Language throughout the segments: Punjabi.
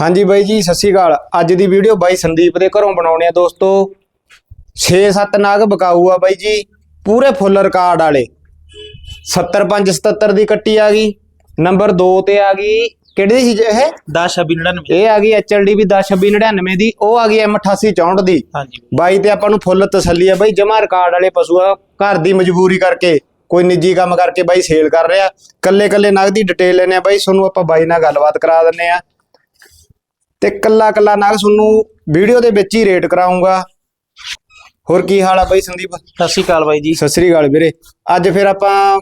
ਹਾਂਜੀ ਬਾਈ ਜੀ ਸਤਿ ਸ਼੍ਰੀ ਅਕਾਲ। ਅੱਜ ਦੀ ਵੀਡੀਓ ਬਾਈ ਸੰਦੀਪ ਦੇ ਘਰੋਂ ਬਣਾਉਣੇ ਆ ਦੋਸਤੋ। 6-7 ਨਾਗ ਬਕਾਊ ਆ ਬਾਈ ਜੀ ਪੂਰੇ ਫੁੱਲ ਰਿਕਾਰਡ ਵਾਲੇ। 75 77 ਦੀ ਕੱਟੀ ਆ ਗਈ ਨੰਬਰ 2 ਤੇ ਆ ਗਈ ਕਿਹੜੀ ਸੀ ਇਹ? 10 26 99 ਇਹ ਆ ਗਈ HLD ਵੀ 102699 ਦੀ ਉਹ ਆ ਗਈ M8864 ਦੀ। ਹਾਂਜੀ। ਬਾਈ ਤੇ ਆਪਾਂ ਨੂੰ ਫੁੱਲ ਤਸੱਲੀ ਆ ਬਾਈ ਜਮਾ ਰਿਕਾਰਡ ਵਾਲੇ ਪਸ਼ੂ ਆ ਘਰ ਦੀ ਮਜਬੂਰੀ ਕਰਕੇ ਕੋਈ ਨਿੱਜੀ ਕੰਮ ਕਰਕੇ ਬਾਈ ਸੇਲ ਕਰ ਰਿਹਾ। ਕੱਲੇ ਕੱਲੇ ਨਗ ਦੀ ਡਿਟੇਲ ਲੈਣੇ ਆ ਬਾਈ ਤੁਹਾਨੂੰ ਆਪਾਂ ਬਾਈ ਨਾਲ ਗੱਲਬਾਤ ਕਰਾ ਦਿੰਨੇ ਆ। ਤੇ ਕੱਲਾ ਕੱਲਾ ਨਗ ਤੁਹਾਨੂੰ ਵੀਡੀਓ ਦੇ ਵਿੱਚ ਹੀ ਰੇਟ ਕਰਾਉਂਗਾ। ਹੋਰ ਕੀ ਹਾਲ ਆ ਬਾਈ ਸੰਦੀਪ? ਸਤਿ ਸ਼੍ਰੀ ਅਕਾਲ ਬਾਈ ਜੀ। ਸਤਿ ਸ੍ਰੀ ਅਕਾਲ ਵੀਰੇ। ਅੱਜ ਫਿਰ ਆਪਾਂ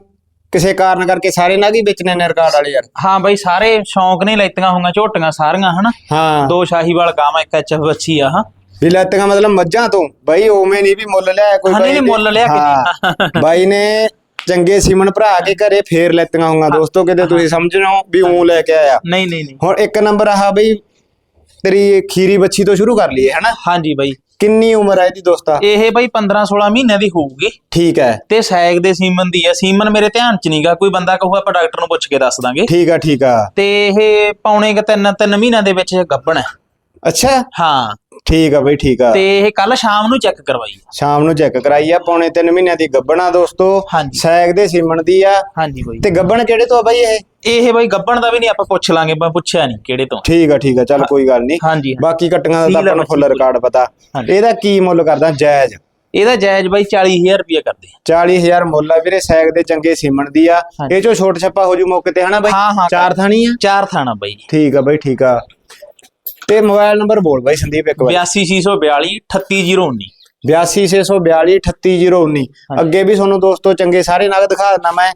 ਕਿਸੇ ਕਾਰਨ ਕਰਕੇ ਸਾਰੇ ਨਗ ਹੀ ਵੇਚਣੇ ਨੇ ਰਿਕਾਰਡ ਵਾਲੇ ਯਾਰ? ਹਾਂ ਬਾਈ ਸਾਰੇ ਸ਼ੌਂਕ ਨੇ ਲੈਤੀਆਂ ਹੋਈਆਂ ਝੋਟੀਆਂ ਸਾਰੀਆਂ ਹਨਾ? ਹਾਂ। ਦੋ ਸ਼ਾਹੀਵਾਲ ਗਾਵਾਂ ਇੱਕ ਐਚਐਫ ਬੱਚੀ ਆ ਹਾਂ। ਵੀ ਲੈਤੀਆਂ ਮਤਲਬ ਮੱਝਾਂ ਤੋਂ। ਬਾਈ ਉਵੇਂ ਨਹੀਂ ਵੀ ਮੁੱਲ ਲਿਆ ਕੋਈ ਬਾਈ ਨਹੀਂ, ਮੁੱਲ ਲਿਆ ਕੇ ਬਾਈ ਨੇ ਚੰਗੇ ਸੀਮਨ ਭਰਾ ਕੇ ਘਰੇ ਫੇਰ ਲੈਤੀਆਂ ਹੋਈਆਂ ਦੋਸਤੋ ਕਿਤੇ ਤੁਸੀਂ ਸਮਝਣਾ ਵੀ ਉਹ ਲੈ ਕੇ ਆਇਆ। ਨਹੀਂ ਨਹੀਂ ਨਹੀਂ। ਹੁਣ ਇੱਕ ਨੰਬਰ ਆਹ ਬਈ ਤੇਰੀ ਖੀਰੀ ਬੱਚੀ ਤੋਂ ਸ਼ੁਰੂ ਕਰ ਲਈਏ ਹਨਾ? ਹਾਂਜੀ ਬਾਈ। ਕਿੰਨੀ ਉਮਰ ਹੈ ਇਹਦੀ ਦੋਸਤਾ? ਇਹ ਬਾਈ 15 16 ਮਹੀਨਿਆਂ ਦੀ ਹੋਊਗੀ। ਠੀਕ ਹੈ। ਤੇ ਸੈਗ ਦੇ ਸੀਮਨ ਦੀ ਆ। ਸੀਮਨ ਮੇਰੇ ਧਿਆਨ ਚ ਨਹੀਂਗਾ ਕੋਈ ਬੰਦਾ ਕਹੂ ਆਪਾਂ ਡਾਕਟਰ ਨੂੰ ਪੁੱਛ ਕੇ ਦੱਸ ਦਾਂਗੇ। ਠੀਕ ਆ ਠੀਕ ਆ। ਤੇ ਇਹ ਪੌਣੇ ਕ ਤਿੰਨ ਤਿੰਨ ਮਹੀਨਿਆਂ ਦੇ ਵਿੱਚ ਗੱਬਣ ਹੈ ਅੱਛਾ? ਹਾਂ। ਠੀਕ ਆ ਬਈ ਠੀਕ ਆ। ਤੇ ਇਹ ਕੱਲ ਸ਼ਾਮ ਨੂੰ ਚੈੱਕ ਕਰਵਾਈ ਸ਼ਾਮ ਨੂੰ ਚੈੱਕ ਕਰਾਈ ਆ ਪੌਣੇ 3 ਮਹੀਨਿਆਂ ਦੀ ਗੱਬਣਾ ਦੋਸਤੋ। ਹਾਂਜੀ। ਸੈਗ ਦੇ ਸੀਮਨ ਦੀ ਆ। ਹਾਂਜੀ ਬਾਈ। ਤੇ ਗੱਬਣ ਕਿਹੜੇ ਤੋਂ ਆ ਬਾਈ ਇਹ? ਇਹ ਬਾਈ ਗੱਬਣ ਦਾ ਵੀ ਨਹੀਂ ਆਪਾਂ ਪੁੱਛ ਲਾਂਗੇ ਮੈਂ ਪੁੱਛਿਆ ਨਹੀਂ ਕਿਹੜੇ ਤੋਂ। ਠੀਕ ਆ ਠੀਕ ਆ ਚੱਲ ਕੋਈ ਗੱਲ ਨਹੀਂ। ਹਾਂਜੀ ਬਾਕੀ ਕੱਟੀਆਂ ਦਾ ਤਾਂ ਸੀਲ ਆ ਆਪਾਂ ਨੂੰ ਫੁੱਲ ਬੱਚੀ ਰਿਕਾਰਡ ਪਤਾ। ਹਾਂਜੀ। ਇਹਦਾ ਕੀ ਮੁੱਲ ਕਰਦਾ ਜਾਇਜ਼? ਇਹਦਾ ਜਾਇਜ਼ ਬਾਈ 40000 ਰੁਪਏ ਕਰਦੇ 40000 ਮੁੱਲ ਆ ਵੀਰੇ ਸੈਗ ਦੇ ਚੰਗੇ ਸੀਮਨ ਦੀ ਆ। ਹਾਂਜੀ। ਇਹ ਚੋਂ ਛੋਟ ਛੱਪਾ ਹੋ ਜੂ ਮੌਕੇ ਤੇ ਹਨਾ ਬਾਈ? ਹਾਂ, ਹਾਂ, ਚਾਰ ਥਾਣੀ ਆ? ਚਾਰ ਥਾਣਾ ਬਾਈ। ਠੀਕ ਆ ਬਾਈ ਠੀਕ ਆ। ਤੇ ਮੋਬਾਈਲ ਨੰਬਰ ਬੋਲ ਬਾਈ ਸੰਦੀਪ ਇੱਕ ਵਾਰ। 82642 38019 82642 38019 ਅੱਗੇ ਵੀ ਤੁਹਾਨੂੰ ਦੋਸਤੋ ਚੰਗੇ ਸਾਰੇ ਨਗ ਦਿਖਾ ਦਿੰਦਾ ਮੈਂ।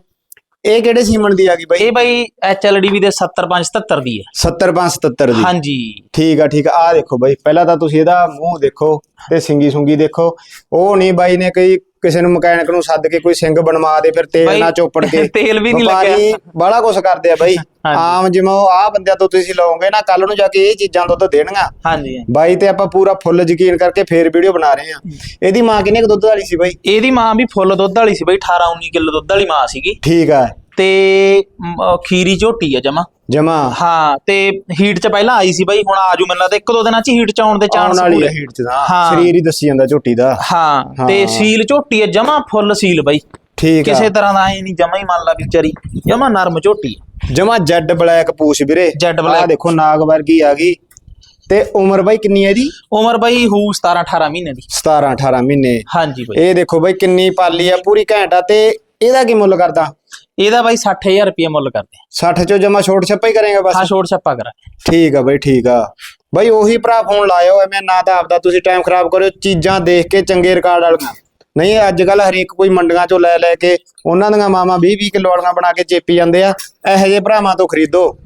ਇਹ ਕਿਹੜੇ ਸੀਮਨ ਦੀ ਆ ਗਈ ਬਾਈ? ਇਹ ਬਾਈ ਐਚਐਲਡੀਵੀ ਦੇ 70577 ਦੀ ਹੈ। 70577 ਦੀ। ਹਾਂਜੀ। ਠੀਕ ਆ ਠੀਕ ਆ। ਆਹ ਦੇਖੋ ਬਾਈ ਪਹਿਲਾਂ ਤਾਂ ਤੁਸੀਂ ਇਹਦਾ ਮੂੰਹ ਦੇਖੋ। ਤੇ ਸਿੰਗੀ ਸੁੰਗੀ ਦੇਖੋ ਉਹ ਨਹੀਂ ਬਾਈ ਨੇ ਕਈ ਕਿਸੇ ਨੂੰ ਮਕੈਨਿਕ ਨੂੰ ਸੱਦ ਕੇ ਕੋਈ ਸਿੰਘ ਬਣਵਾ ਦੇ ਫਿਰ ਤੇਲ ਨਾ ਚੋਪੜ ਕੇ। ਤੇਲ ਵੀ ਨਹੀਂ ਲੱਗਿਆ। ਬੜਾ ਕੁਝ ਕਰਦੇ ਆ ਬਾਈ। ਆਮ ਜਿਵੇਂ ਉਹ ਆਹ ਬੰਦਿਆਂ ਤੋਂ ਤੁਸੀਂ ਲਓਗੇ ਨਾ ਕੱਲ ਨੂੰ ਜਾ ਕੇ ਇਹ ਚੀਜ਼ਾਂ ਦੁੱਧ ਦੇਣਗਾ ਹਾਂਜੀ ਬਾਈ ਤੇ ਆਪਾਂ ਪੂਰਾ ਫੁੱਲ ਯਕੀਨ ਕਰਕੇ ਫੇਰ ਵੀਡੀਓ ਬਣਾ ਰਹੇ ਆ ਇਹਦੀ ਮਾਂ ਕਿੰਨੇ ਕੁ ਦੁੱਧ ਵਾਲੀ ਸੀ ਬਾਈ? ਇਹਦੀ ਮਾਂ ਵੀ ਫੁੱਲ ਦੁੱਧ ਵਾਲੀ ਸੀ ਬਾਈ 18 19 ਕਿਲੋ ਦੁੱਧ ਵਾਲੀ ਮਾਂ ਸੀਗੀ। ਠੀਕ ਆ। ਤੇ ਮ, ਖੀਰੀ ਝੋਟੀ ਆ ਜਮਾ। ਜਮਾ। ਹਾਂ ਤੇ ਹੀਟ ਚ ਪਹਿਲਾਂ ਆਈ ਸੀ ਬਾਈ ਹੁਣ ਆਜੂ ਮੈਨੂੰ ਲੱਗਦਾ ਇੱਕ ਦੋ ਦਿਨਾਂ ਚ ਹੀਟ ਚ ਆਉਣ ਦੇ ਆਉਣ ਚਾਂਸ ਵਾਲੀ ਹੀਟ ਚ ਤਾਂ। ਹਾਂ। ਸਰੀਰ ਹੀ ਦੱਸੀ ਜਾਂਦਾ ਝੋਟੀ ਦਾ। ਹਾਂ ਤੇ ਹਾਂ। ਸੀਲ ਝੋਟੀ ਆ ਜਮਾ ਫੁੱਲ ਸੀਲ ਬਾਈ। ਠੀਕ ਆ। ਕਿਸੇ ਤਰ੍ਹਾਂ ਦਾ ਐ ਨਹੀਂ ਜਮਾ ਹੀ ਮੰਨ ਲਾ ਵਿਚਾਰੀ ਜਮਾ ਨਰਮ ਝੋਟੀ ਆ। ਜਮਾ ਜੈਡ ਬਲੈਕ ਪੂਛ ਵੀਰੇ। ਜੈਡ ਆਹ ਬਲੈਕ। ਦੇਖੋ ਨਾਗ ਵਰਗੀ ਆ ਗਈ। ਤੇ ਉਮਰ ਬਾਈ ਕਿੰਨੀ ਹੈ ਇਹਦੀ? ਉਮਰ ਬਾਈ ਹੂ 17 18 ਮਹੀਨੇ ਦੀ। 17 18 ਮਹੀਨੇ। ਹਾਂਜੀ ਬਾਈ। ਇਹ ਦੇਖੋ ਬਾਈ ਕਿੰਨੀ ਪਾਲੀ ਆ ਪੂਰੀ ਘੈਂਟ ਆ। ਤੇ ਇਹਦਾ ਕੀ ਮੁੱਲ ਕਰਦਾ? ਇਹਦਾ ਬਾਈ 60000 ਰੁਪਏ ਮੁੱਲ ਕਰਦੇ ਆ। 60 ਚੋਂ ਜਮਾ ਛੋਟ ਛੱਪਾ ਹੀ ਕਰੇਗਾ ਹਾਂ ਬਸ ਛੋਟ ਛੱਪਾ ਕਰਾਂ ਠੀਕ ਆ ਬਾਈ ਠੀਕ ਆ। ਬਾਈ ਉਹੀ ਭਰਾ ਫੋਨ ਲਾਇਓ ਐਵੇਂ ਨਾ ਤਾਂ ਆਪਦਾ ਤੁਸੀਂ ਟਾਈਮ ਖਰਾਬ ਕਰਿਓ ਚੀਜ਼ਾਂ ਦੇਖ ਕੇ ਚੰਗੇ ਰਿਕਾਰਡ ਵਾਲੀਆਂ। ਨਹੀਂ ਅੱਜ ਕੱਲ ਹਰੇਕ ਕੋਈ ਮੰਡੀਆਂ ਚੋਂ ਲੈ ਲੈ ਕੇ ਉਹਨਾਂ ਦੀਆਂ ਮਾਮਾ 20 20 ਕਿਲੋ ਵਾਲੀਆਂ ਬਣਾ ਕੇ ਚੇਪੀ ਜਾਂਦੇ ਆ। ਇਹੋ ਜਿਹੇ ਭਰਾਵਾਂ ਤੋਂ ਖਰੀਦੋ।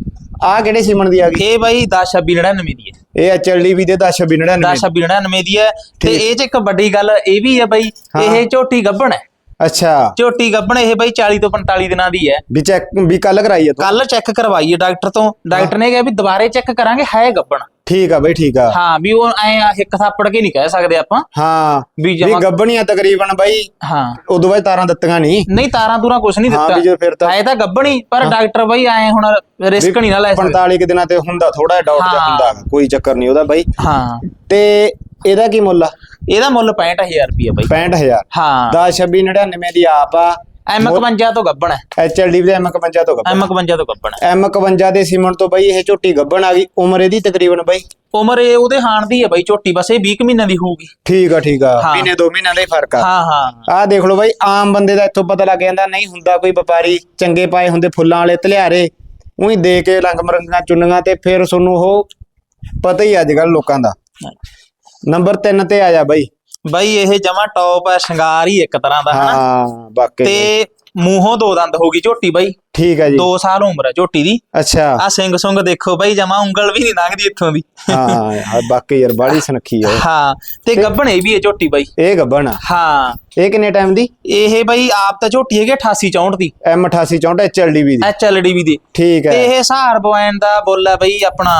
ਆਹ ਕਿਹੜੇ ਸੀਮਨ ਦੀ ਆ ਗਈ? ਇਹ ਬਾਈ 10 26 99 ਦੀ ਹੈ। ਇਹ ਐਚਐਲਡੀ ਵੀ ਦੇ 10 99 10 26 99 ਦੀ ਹੈ। ਤੇ। ਇਹ ਚ ਇੱਕ ਵੱਡੀ ਗੱਲ ਇਹ ਵੀ ਹੈ ਬਾਈ ਹਾਂ। ਇਹ ਝੋਟੀ ਗੱਭਣ ਹੈ। ਅੱਛਾ। ਝੋਟੀ ਗੱਭਣ ਇਹ ਬਾਈ 40 ਤੋਂ 45 ਦਿਨਾਂ ਦੀ ਹੈ। ਵੀ ਚੈੱਕ ਵੀ ਕੱਲ ਕਰਾਈ ਆ ਤੂੰ? ਕੱਲ ਚੈੱਕ ਕਰਵਾਈ ਹੈ ਡਾਕਟਰ ਤੋਂ। ਡਾਕਟਰ ਨੇ ਕਿਹਾ ਵੀ ਦੁਬਾਰੇ ਚੈੱਕ ਕਰਾਂਗੇ ਹੈ ਗੱਭਣ। ਠੀਕ ਆ ਬਈ ਠੀਕ ਆ। ਹਾਂ ਵੀ ਉਹ ਐ ਇੱਕ ਥਾਪੜ ਕੇ ਨਹੀਂ ਕਹਿ ਸਕਦੇ ਆਪਾਂ। ਹਾਂ ਵੀ ਵੀ ਗੱਬਣੀਆਂ ਤਕਰੀਬਨ ਬਾਈ ਹਾਂ। ਉਦੋਂ ਬਾਅਦ ਤਾਰਾਂ ਦਿੱਤੀਆਂ ਨਹੀਂ। ਨਹੀਂ ਤਾਰਾਂ ਤੂਰਾਂ ਕੁਝ ਨਹੀਂ ਹਾਂ, ਵੀ ਜੇ ਦਿੱਤਾ ਫਿਰ ਤਾਂ- ਹੈ ਤਾਂ ਗੱਭਣੀ ਪਰ ਡਾਕਟਰ ਬਾਈ ਐ ਹੁਣ ਰਿਸਕ ਨਹੀਂ ਨਾ ਲੈ ਸਕਦੇ। 45 ਕੁ ਦਿਨਾਂ ਤੇ ਹੁੰਦਾ ਥੋੜਾ ਡਾਊਟ ਹਾਂ। ਹੁੰਦਾ ਕੋਈ ਚੱਕਰ ਨਹੀਂ ਉਹਦਾ ਬਾਈ। ਹਾਂ। ਤੇ ਇਹਦਾ ਕੀ ਮੁੱਲ ਆ? ਇਹਦਾ ਮੁੱਲ 65000 ਰੁਪਏ ਬਾਈ। 65000 ਹਾਂ। 10 26 99 ਦੀ ਆਪ ਆ। ਐਮ 51 ਤੋਂ ਗੱਭਣ ਹੈ। ਐਚਐਲਡੀ ਦੇ M51 ਤੋਂ ਗੱਬਣ ਐਮ 51 ਤੋਂ ਗੱਭਣ ਹੈ। M51 ਦੇ ਸੀਮਨ ਤੋਂ ਬਾਈ ਇਹ ਝੋਟੀ ਗੱਬਣ ਆ ਗਈ। ਉਮਰ ਇਹਦੀ ਤਕਰੀਬਨ ਬਾਈ? ਉਮਰ ਇਹ ਉਹਦੇ ਹਾਣ ਦੀ ਹੈ ਬਾਈ ਝੋਟੀ ਬਸ ਇਹ 20 ਕੁ ਮਹੀਨਿਆਂ ਦੀ ਹੋਊਗੀ। ਠੀਕ ਆ ਠੀਕ ਆ। ਮਹੀਨੇ ਦੋ ਮਹੀਨਿਆਂ ਦਾ ਹੀ ਫ਼ਰਕ ਆ। ਹਾਂ ਹਾਂ। ਆਹ ਦੇਖ ਲਓ ਬਾਈ ਆਮ ਬੰਦੇ ਦਾ ਇੱਥੋਂ ਪਤਾ ਲੱਗ ਜਾਂਦਾ ਨਹੀਂ ਹੁੰਦਾ ਕੋਈ ਵਪਾਰੀ ਚੰਗੇ ਪਾਏ ਹੁੰਦੇ ਫੁੱਲਾਂ ਵਾਲੇ ਧਲਿਆਰੇ ਉਹੀ ਦੇ ਕੇ ਰੰਗ ਮਰੰਗਾਂ ਚੁੰਨੀਆਂ ਤੇ ਫਿਰ ਤੁਹਾਨੂੰ ਉਹ ਪਤਾ ਹੀ ਅੱਜ ਕੱਲ ਲੋਕਾਂ ਦਾ। ਨੰਬਰ 3 ਤੇ ਆ ਜਾ ਬਾਈ। ਬਾਈ ਇਹ ਜਮਾ ਟੌਪ ਹੈ ਸ਼ਿੰਗਾਰ ਹੀ ਇੱਕ ਤਰ੍ਹਾਂ ਦਾ ਹਾਂ ਵਾਕਈ। ਤੇ ਮੂੰਹੋਂ ਦੋ ਦੰਦ ਹੋ ਗਈ ਝੋਟੀ ਬਾਈ। ਠੀਕ ਹੈ ਜੀ। 2 ਸਾਲ ਉਮਰ ਹੈ ਝੋਟੀ ਦੀ। ਅੱਛਾ। ਆ ਸਿੰਘ ਸੁੰਗ ਦੇਖੋ ਬਾਈ ਜਮਾ ਉਂਗਲ ਵੀ ਨਹੀਂ ਲੰਘਦੀ ਇੱਥੋਂ ਦੀ। ਹਾਂ ਵਾਕਈ ਯਾਰ ਬਾੜੀ ਸੁਨੱਖੀ ਹੈ। ਹਾਂ ਤੇ ਗੱਭਣ ਇਹ ਵੀ ਹੈ ਝੋਟੀ ਬਾਈ। ਇਹ ਗੱਬਣ ਹਾਂ। ਇਹ ਕਿੰਨੇ ਟਾਈਮ ਦੀ? ਇਹ ਬਾਈ ਆਪ ਤਾਂ ਝੋਟੀ ਹੈਗੀ 88 64 ਦੀ। M 88 64 HLDV ਦੀ। ਐਚਐਲਡੀਵੀ ਦੀ। ਠੀਕ ਤੇ ਹੈ ਇਹ ਸਹਾਰ ਬਵੈਨ ਦਾ ਬੋਲ ਹੈ ਬਈ ਆਪਣਾ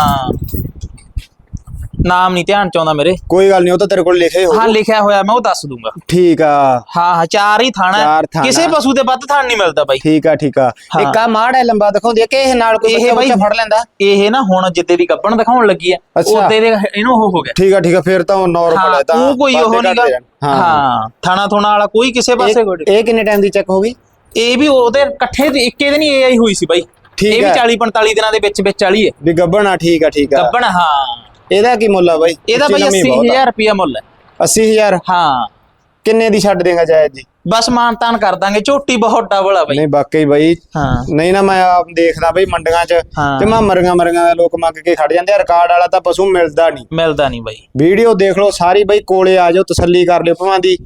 ਨਾਮ ਨਹੀਂ ਧਿਆਨ ਚ ਆਉਂਦਾ ਮੇਰੇ। ਕੋਈ ਗੱਲ ਨਹੀਂ ਉਹ ਤਾਂ ਤੇਰੇ ਕੋਲ ਲਿਖੇ ਹੋ ਹਾਂ ਲਿਖਿਆ ਹੋਇਆ ਮੈਂ ਉਹ ਦੱਸ ਦੂੰਗਾ। ਠੀਕ ਆ। ਹਾਂ ਹਾਂ ਚਾਰ ਹੀ ਥਾਣਾ ਹੈ। ਚਾਰ ਥਾਣਾ। ਕਿਸੇ ਪਸ਼ੂ ਦੇ ਵੱਧ ਥਾਣ ਨਹੀਂ ਮਿਲਦਾ ਬਾਈ। ਠੀਕ ਆ ਠੀਕ ਆ। ਹਾਂ। ਇੱਕ ਆ ਮਾੜ ਹੈ ਲੰਬਾ ਦਿਖਾਉਂਦੀ ਆ ਕਿ ਇਹ ਨਾਲ ਕੋਈ ਬੱਚਾ ਬੱਚਾ ਫੜ ਲੈਂਦਾ। ਇਹ ਨਾ ਹੁਣ ਜਿੱਦੇ ਦੀ ਗੱਬਣ ਦਿਖਾਉਣ ਲੱਗੀ ਹੈ ਅੱਛਾ। ਉਹਦੇ ਦੇ ਇਹਨੂੰ ਉਹ ਹੋ ਗਿਆ। ਠੀਕ ਆ ਠੀਕ ਆ ਫਿਰ ਤਾਂ ਉਹ ਨਾਰਮਲ ਹੈ ਹਾਂ ਤਾਂ ਉਹ ਕੋਈ ਉਹ ਵਾਧੇ ਨਹੀਂਗਾ। ਹਾਂ। ਹਾਂ ਥਾਣਾ ਥੋਣਾ ਵਾਲਾ ਕੋਈ ਕਿਸੇ ਪਾਸੇ ਕੋਈ ਇਹ- ਇਹ ਕਿੰਨੇ ਟਾਈਮ ਦੀ ਚੈੱਕ ਹੋ ਗਈ? ਇਹ ਵੀ ਉਹਦੇ ਇਕੱਠੇ ਦੇ ਇੱਕੇ ਦਿਨ ਹੀ ਇਹ ਆਈ ਹੋਈ ਸੀ ਬਾਈ। ਠੀਕ ਇਹ ਵੀ ਹੈ। 40 45 ਦਿਨਾਂ ਦੇ ਵਿੱਚ ਵਿੱਚ ਵਾਲੀ ਹੈ। ਵੀ ਗੱਬਣ ਆ ਠੀਕ ਆ ਠੀਕ ਆ। ਗੱਬਣ ਹਾਂ। ਇਹਦਾ ਕੀ ਮੁੱਲ ਆ ਬਾਈ? ਇਹਦਾ ਬਾਈ ਉੱਚੀ ਲੰਮੀ ਬਹੁਤ ਆ। 80000 ਰੁਪਿਆ ਮੁੱਲ ਹੈ। 80000 ਹਾਂ। ਕਿੰਨੇ ਦੀ ਛੱਡ ਦੇਗਾ ਜਾਇਜ਼ ਜੀ? ਬਸ ਮਾਨਤਾਨ ਕਰ ਦਾਂਗੇ ਝੋਟੀ ਬਹੁਤ ਡਬਲ ਆ ਬਾਈ। ਨਹੀਂ ਵਾਕਈ ਬਾਈ। ਹਾਂ। ਨਹੀਂ ਨਾ ਮੈਂ ਆਪ ਦੇਖਦਾ ਬਈ ਮੰਡੀਆਂ 'ਚ। ਤੇ ਮੈਂ ਮਰੀਆਂ ਮਰੀਆਂ ਦੇ ਲੋਕ ਮੰਗ ਕੇ ਖੜ ਜਾਂਦੇ ਆ ਰਿਕਾਰਡ ਵਾਲਾ ਤਾਂ ਪਸ਼ੂ ਮਿਲਦਾ ਨਹੀਂ। ਮਿਲਦਾ ਨਹੀਂ ਬਾਈ। ਵੀਡੀਓ ਦੇਖ ਲਓ ਸਾਰੀ ਬਈ ਕੋਲੇ ਆ ਜਾਓ ਤਸੱਲੀ ਕਰ ਲਿਓ ਭਵਾਂ ਦੀ।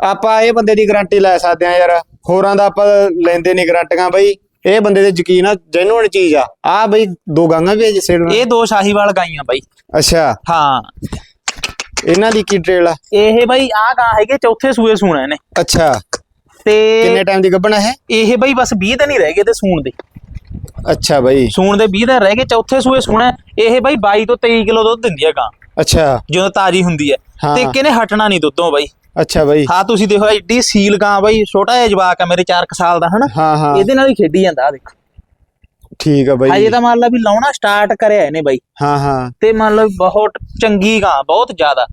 ਆਪਾਂ ਇਹ ਬੰਦੇ ਦੀ ਗਾਰੰਟੀ ਲੈ ਸਕਦੇ ਆ ਯਾਰ। ਹੋਰਾਂ ਦਾ ਆਪਾਂ ਲੈਂਦੇ ਨਹੀਂ ਗਾਰੰਟੀਆਂ ਬਈ। ਇਹ ਬੰਦੇ ਦੇ ਯਕੀਨ ਆ ਜੈਨੂਇਨ ਚੀਜ਼ ਆ। ਆ ਬਈ ਦੋ ਗਾਂਗਾ ਵੀ ਜਿਸੇ ਇਹ ਦੋ ਸ਼ਾਹੀਵਾਲ ਗਾਈਆਂ ਬਾਈ। ਅੱਛਾ। ਹਾਂ। ਇਹਨਾਂ ਦੀ ਕੀ ਟ੍ਰੇਲ ਆ? ਇਹ ਬਾਈ ਆ ਗਾਂ ਹੈਗੇ ਚੌਥੇ ਸੂਏ ਸੂਣਾ ਨੇ ਅੱਛਾ। ਤੇ ਕਿੰਨੇ ਟਾਈਮ ਦੀ ਗੱਬਣਾ ਹੈ ਇਹ ਬਾਈ ਬਸ 20 ਦਿਨ ਹੀ ਰਹਿ ਗਏ ਤੇ ਸੂਣ ਦੇ। ਅੱਛਾ ਬਈ। ਸੂਣ ਦੇ 20 ਦਿਨ ਰਹਿ ਗਏ ਚੌਥੇ ਸੂਏ ਸੂਣਾ ਇਹ ਬਾਈ 22 ਤੋਂ 23 ਕਿਲੋ ਦੁੱਧ ਦਿੰਦੀ ਹੈ ਗਾਂ। ਅੱਛਾ। ਜਦੋਂ ਤਾਜੀ ਹੁੰਦੀ ਹਾਂ। ਤੇ ਕਿਨੇ ਹਟਣਾ ਨਹੀਂ ਦੁੱਧੋਂ ਬਾਈ। ਅੱਛਾ ਬਈ। ਹਾਂ ਤੁਸੀਂ ਦੇਖੋ ਐਡੀ ਸੀਲ ਗਾਂ ਬਾਈ ਛੋਟਾ ਜਿਹਾ ਜਵਾਕ ਆ ਮੇਰੇ 4 ਸਾਲ ਦਾ ਹਨਾ? ਹਾਂ ਹਾਂ। ਇਹਦੇ ਨਾਲ ਹੀ ਖੇਡੀ ਜਾਂਦਾ ਆ ਦੇਖੋ। ਠੀਕ ਆ ਬਈ। ਹਜੇ ਤਾਂ ਮੰਨ ਲਾ ਵੀ ਲਾਉਣਾ ਸਟਾਰਟ ਕਰਿਆ ਇਹਨੇ ਬਾਈ। ਹਾਂ ਹਾਂ। ਤੇ ਮੰਨ ਲਓ ਬਹੁਤ ਚੰਗੀ ਗਾਂ ਬਹੁਤ ਜ਼ਿਆਦਾ।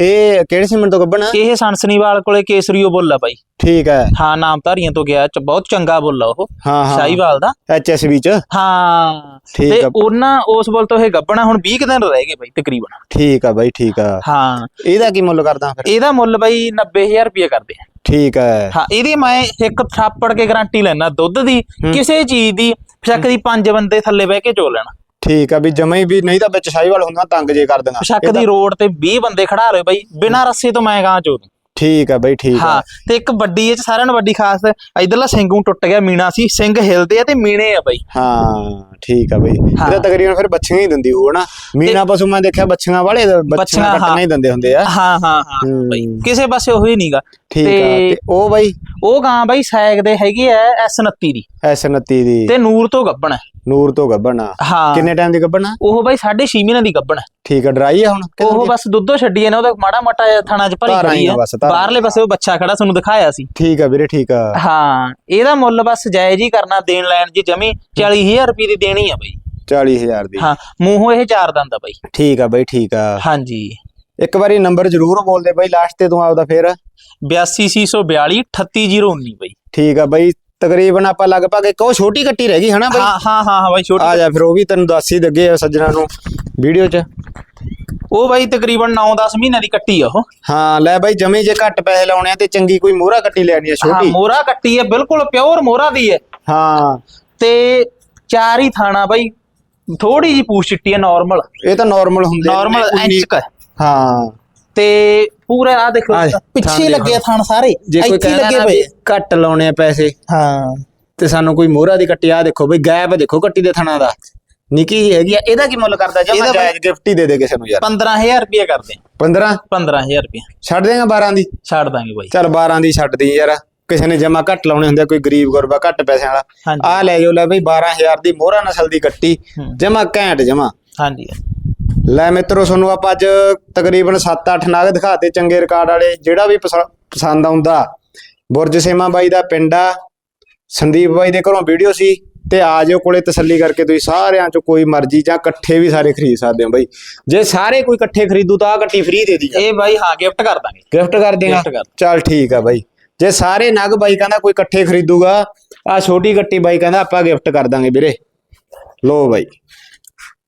ਇਹ ਕਿਹੜੇ ਸੀਮੈਂਟ ਤੋਂ ਗੱਬਣਾ ਇਹ ਸੰਸਨੀਵਾਲ ਕੋਲੇ ਕੇਸਰੀਓ ਬੁੱਲ ਆ ਬਾਈ। ਠੀਕ ਹੈ। ਹਾਂ ਨਾਮਧਾਰੀਆਂ ਤੋਂ ਗਿਆ ਚ ਬਹੁਤ ਚੰਗਾ ਬੁੱਲ ਆ ਉਹ। ਹਾਂ ਹਾਂ। ਸ਼ਾਹੀਵਾਲ ਦਾ। ਐਚਐਸਬੀ ਚ? ਹਾਂ। ਤੇ। ਉਹਨਾਂ ਉਸ ਬੁੱਲ ਤੋਂ ਇਹ ਗੱਬਣਾ ਹੁਣ 20 ਕੁ ਦਿਨ ਰਹਿ ਗਏ ਬਾਈ ਤਕਰੀਬਨ। ਠੀਕ ਆ ਬਾਈ ਠੀਕ ਆ। ਹਾਂ। ਇਹਦਾ ਕੀ ਮੁੱਲ ਕਰਦਾ ਫਿਰ? ਇਹਦਾ ਮੁੱਲ ਬਾਈ 90000 ਰੁਪਏ ਕਰਦੇ ਆ। ਠੀਕ ਹੈ ਹਾਂ ਇਹਦੀ ਮੈਂ ਇੱਕ ਥਾਪੜ ਕੇ ਗਾਰੰਟੀ ਲੈਣਾ ਦੁੱਧ ਦੀ ਕਿਸੇ ਚੀਜ਼ ਦੀ ਫਿਸ਼ਕ ਦੀ ਪੰਜ ਬੰਦੇ ਥੱਲੇ ਬਹਿ ਕੇ ਚੋ ਲੈਣਾ। ਠੀਕ ਆ ਵੀ ਜਮਾ ਹੀ ਵੀ ਨਹੀਂ ਤਾਂ ਵਿੱਚ ਸ਼ਾਹੀਵਾਲ ਹੁੰਦਾ ਤੰਗ ਜੇ ਕਰ ਦਿੰਦਾ ਫਿਸ਼ਕ ਦੀ ਰੋਡ ਤੇ 20 ਬੰਦੇ ਖੜਾ ਰਹੇ ਬਾਈ ਬਿਨਾਂ ਰੱਸੇ ਤੋਂ ਮੈਂ ਗਾਂ ਚੋ ਦੂੰ ਠੀਕ ਆ ਬਾਈ ਠੀਕ ਆ। ਹਾਂ ਤੇ ਇੱਕ ਵੱਡੀ ਇਹ ਚ ਸਾਰਿਆਂ ਨੂੰ ਵੱਡੀ ਖਾਸ ਇਧਰਲਾ ਸਿੰਘੂ ਟੁੱਟ ਗਿਆ ਮੀਣਾ ਸੀ ਸਿੰਘ ਹਿਲਦੇ ਆ ਤੇ ਮੀਣੇ ਆ ਬਾਈ। ਹਾਂ ਠੀਕ ਆ ਬਾਈ। ਹਾਂ। ਇਹਦਾ ਤਕਰੀਬਨ ਫਿਰ ਬੱਚੀਆਂ ਹੀ ਦਿੰਦੀ ਹੋਊ ਨਾ ਮੀਨਾ ਪਸ਼ੂ ਮੈਂ ਦੇਖਿਆ ਬੱਚੀਆਂ ਵਾਲੇ ਬੱਚੀਆਂ ਕੱਟਣਾ ਹੀ। ਹਾਂ। ਦਿੰਦੇ ਹੁੰਦੇ ਆ। ਹਾਂ ਹਾਂ ਹਾਂ ਬਾਈ ਹੂੰ। ਕਿਸੇ ਪਾਸੇ ਉਹੀ ਨਹੀਂਗਾ ਠੀਕ ਆ ਤੇ ਉਹ ਬਾਈ? ਉਹ ਗਾਂ ਬਾਈ ਸੈਗ ਦੇ ਹੈਗੇ ਐ S29 ਦੀ। ਐਸ 29 ਦੀ। ਤੇ ਨੂਰ ਤੋਂ ਗੱਬਣ ਹੈ। ਨੂਰ ਤੋਂ ਗੱਬਣਾ ਹਾਂ। ਕਿੰਨੇ ਟਾਈਮ ਦੀ ਗੱਬਣਾ ਉਹ ਬਾਈ 6.5 ਮਹੀਨਿਆਂ ਦੀ ਗੱਬਣ ਹੈ ਠੀਕ ਆ ਡਰਾਈ ਆ ਹੁਣ? ਉਹ ਬਸ ਦੁੱਧੋਂ ਛੱਡੀ ਐ ਨਾ ਉਹਦਾ ਮਾੜਾ ਮੋਟਾ ਥਾਣਾ ਚ ਭਰੀ ਖੜੀ ਹੀ ਹੈ। ਬਾਹਰਲੇ ਪਾਸੇ ਉਹ ਬੱਚਾ ਖੜਾ ਤੁਹਾਨੂੰ ਦਿਖਾਇਆ ਸੀ। ਠੀਕ ਆ ਵੀਰੇ ਠੀਕ ਆ। ਹਾਂ ਇਹਦਾ ਮੁੱਲ ਬਸ ਜਾਇਜ਼ ਹੀ ਕਰਨਾ ਦੇਣ ਲੈਣ ਜੀ ਜਮੀ। 40000 ਰੁਪਏ ਦੀ ਦੇਣੀ ਆ ਬਾਈ। 40000 ਦੀ। ਹਾਂ ਮੂੰਹੋਂ ਇਹ ਚਾਰ ਦੰਦ ਆ ਬਾਈ। ਠੀਕ ਆ ਬਾਈ ਠੀਕ ਆ। ਹਾਂਜੀ। ਇੱਕ ਵਾਰੀ ਨੰਬਰ ਜ਼ਰੂਰ ਬੋਲ ਦੇ ਬਾਈ ਲਾਸਟ ਤੇ ਤੂੰ ਆਪਦਾ ਫੇਰ। 82642 38019 ਬਾਈ। ਠੀਕ ਆ ਬਾਈ ਤਕਰੀਬਨ ਆਪਾਂ ਲਗਭਗ ਇੱਕ ਉਹ ਛੋਟੀ ਕੱਟੀ ਰਹਿ ਗਈ ਹਨਾ ਬਾਈ? ਹਾਂ ਹਾਂ ਹਾਂ ਹਾਂ ਬਾਈ ਛੋਟੀ ਆ ਜਾ ਫਿਰ ਉਹ ਵੀ ਤੈਨੂੰ ਦੱਸ ਹੀ ਲੱਗੇ ਆ ਸੱਜਣਾ ਨੂੰ ਵੀਡੀਓ 'ਚ। ਉਹ ਬਾਈ ਤਕਰੀਬਨ 9-10 ਮਹੀਨਿਆਂ ਦੀ ਕੱਟੀ ਆ ਉਹ। ਹਾਂ ਲੈ ਬਾਈ ਜਮੇ ਜੇ ਘੱਟ ਪੈਸੇ ਲਾਉਣੇ ਆ ਤੇ ਚੰਗੀ ਕੋਈ ਮੋਹਰਾ ਕੱਟੀ ਲੈਣੀ ਆ ਹਾਂ ਛੋਟੀ ਮੋਰਾ ਕੱਟੀ ਹੈ ਬਿਲਕੁਲ ਪਿਓਰ ਮੋਰਾ ਦੀ ਹੈ ਹਾਂ। ਤੇ ਚਾਰ ਹੀ ਥਾਣਾ ਬਾਈ ਥੋੜੀ ਜੀ ਪੂਛ ਚਿੱਟੀ ਹੈ ਨਾਰਮਲ ਇਹ ਤਾਂ ਨਾਰਮਲ ਹੁੰਦੇ ਨੇ, ਨਾਰਮਲ ਇੰਚ ਕ ਹਾਂ। ਤੇ ਪੂਰਾ ਆ ਦੇਖੋ ਆ, ਥਾਣ ਪਿੱਛੇ ਦੇਖੋ। ਲੱਗੇ ਆ ਥਾਣ ਸਾਰੇ ਜੇ ਕੋਈ ਇੱਥੇ ਕਹਿੰਦਾ ਲੱਗੇ ਨਾ ਪਏ ਘੱਟ ਲਾਉਣੇ ਆ ਪੈਸੇ ਹਾਂ। ਤੇ ਸਾਨੂੰ ਕੋਈ ਮੋਹਰਾ ਦੀ ਕੱਟੀ ਆ ਦੇਖੋ ਬਈ ਗੈਪ ਦੇਖੋ ਕੱਟੀ ਦੇ ਥਣਾ ਦਾ। ਨਿੱਕੀ ਜਿਹੀ ਹੈਗੀ ਆ ਇਹਦਾ ਕੀ ਮੁੱਲ ਕਰਦਾ ਜੇ ਮੈਂ ਜਾਇਜ਼ ਗਿਫਟ ਹੀ ਦੇ ਦੇ ਕਿਸੇ ਨੂੰ ਯਾਰ। 15000 ਰੁਪਏ ਕਰਦੇ। 15 15000 ਰੁਪਏ ਛੱਡ ਦੇਗਾ 12 ਦੀ? ਛੱਡ ਦਾਂਗੇ ਬਾਈ। ਚੱਲ 12 ਦੀ ਛੱਡ ਦੀ ਯਾਰ। ਕਿਸੇ ਨੇ ਜਮਾ ਘੱਟ ਲਾਉਣੇ ਹੁੰਦੇ ਆ, ਕੋਈ ਗਰੀਬ ਗੁਰਬਾ ਘੱਟ ਪੈਸਿਆਂ ਵਾਲਾ। ਹਾਂਜੀ। ਆ ਲੈ ਜਾਓ ਲੈ ਬਈ 12000 ਦੀ ਮੋਹਰਾ ਨਸਲ ਦੀ ਕੱਟੀ। ਹੂੰ। ਜਮਾ ਘੈਂਟ ਜਮਾ। ਹਾਂਜੀ। ਲੈ ਮਿੱਤਰੋ ਤੁਹਾਨੂੰ ਆਪਾਂ ਅੱਜ ਤਕਰੀਬਨ 7-8 ਨਾਗ ਦਿਖਾਤੇ ਚੰਗੇ ਰਿਕਾਰਡ ਵਾਲੇ ਜਿਹੜਾ ਵੀ ਪਸ- ਪਸੰਦ ਆਉਂਦਾ। ਬੁਰਜ ਸੇਮਾ ਬਾਈ ਦਾ ਪਿੰਡ ਆ। ਸੰਦੀਪ ਬਾਈ ਦੇ ਘਰੋਂ ਵੀਡੀਓ ਸੀ ਤੇ ਆ ਜਾਓ ਕੋਲੇ ਤਸੱਲੀ ਕਰਕੇ ਤੁਸੀਂ ਸਾਰਿਆਂ ਚੋਂ ਕੋਈ ਮਰਜ਼ੀ ਜਾਂ ਇਕੱਠੇ ਵੀ ਸਾਰੇ ਖਰੀਦ ਸਕਦੇ ਹੋ ਬਾਈ। ਜੇ ਸਾਰੇ ਕੋਈ ਇਕੱਠੇ ਖਰੀਦੂ ਤਾਂ ਆ ਕੱਟੀ ਫ੍ਰੀ ਦੇ ਦੀ ਇਹ ਬਾਈ ਹਾਂ ਗਿਫਟ ਕਰ ਦਾਂਗੇ। ਗਿਫਟ ਕਰ ਦੇਗਾ। ਚੱਲ ਠੀਕ ਆ ਬਾਈ। ਜੇ ਸਾਰੇ ਨਗ ਬਾਈ ਕਹਿੰਦਾ ਕੋਈ ਇਕੱਠੇ ਖਰੀਦੂਗਾ ਆ ਛੋਟੀ ਗੱਟੀ ਬਾਈ ਕਹਿੰਦਾ ਆਪਾਂ ਗਿਫਟ ਕਰ ਦਾਂਗੇ ਵੀਰੇ। ਲੋ ਬਾਈ।